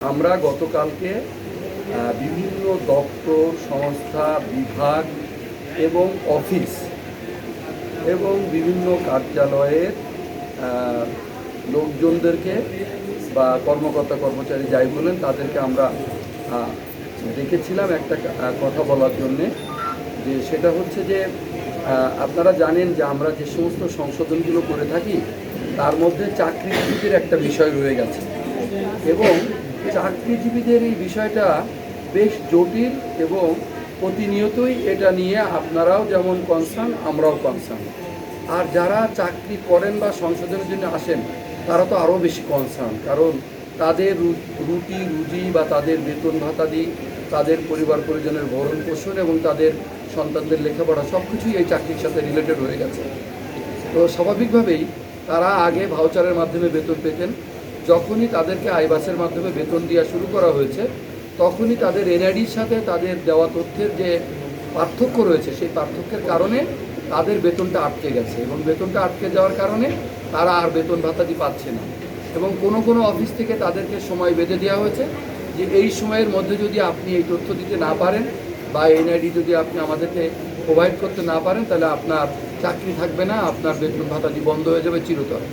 আমরা গতকালকে বিভিন্ন দপ্তর, সংস্থা, বিভাগ এবং অফিস এবং বিভিন্ন কার্যালয়ের লোকজনদেরকে বা কর্মকর্তা, কর্মচারী যাই বলেন, তাদেরকে আমরা দেখেছিলাম একটা কথা বলার জন্যে যে সেটা হচ্ছে যে আপনারা জানেন যে আমরা যে সমস্ত সংশোধনগুলো করে থাকি, তার মধ্যে চাকরিজীবীদের একটা বিষয় রয়ে গেছে। এবং চাকরিজীবীদের এই বিষয়টা বেশ জটিল এবং প্রতিনিয়তই এটা নিয়ে আপনারাও যেমন কনসার্ন আমরাও কনসার্ন আর যারা চাকরি করেন বা সংশোধনের জন্য আসেন, তারা তো আরও বেশি কনসার্ন কারণ তাদের রুটি, রুজি বা তাদের বেতন ভাতা দিই তাদের পরিবার পরিজনের ভরণ পোষণ এবং তাদের সন্তানদের লেখাপড়া সব কিছুই এই চাকরির সাথে রিলেটেড হয়ে গেছে। তো স্বাভাবিকভাবেই তারা আগে ভাউচারের মাধ্যমে বেতন পেতেন যখনই তাদেরকে আইবাসের মাধ্যমে বেতন দেওয়া শুরু করা হয়েছে, তখনই তাদের এনআইডির সাথে তাদের দেওয়া তথ্যের যে পার্থক্য রয়েছে, সেই পার্থক্যের কারণে তাদের বেতনটা আটকে গেছে এবং বেতনটা আটকে যাওয়ার কারণে তারা আর বেতন ভাতাটি পাচ্ছে না। এবং কোনো কোনো অফিস থেকে তাদেরকে সময় বেঁধে দেওয়া হয়েছে যে এই সময়ের মধ্যে যদি আপনি এই তথ্য দিতে না পারেন বা এনআইডি যদি আপনি আমাদেরকে প্রোভাইড করতে না পারেন, তাহলে আপনার চাকরি থাকবে না, আপনার বেতন ভাতাটি বন্ধ হয়ে যাবে চিরতরে।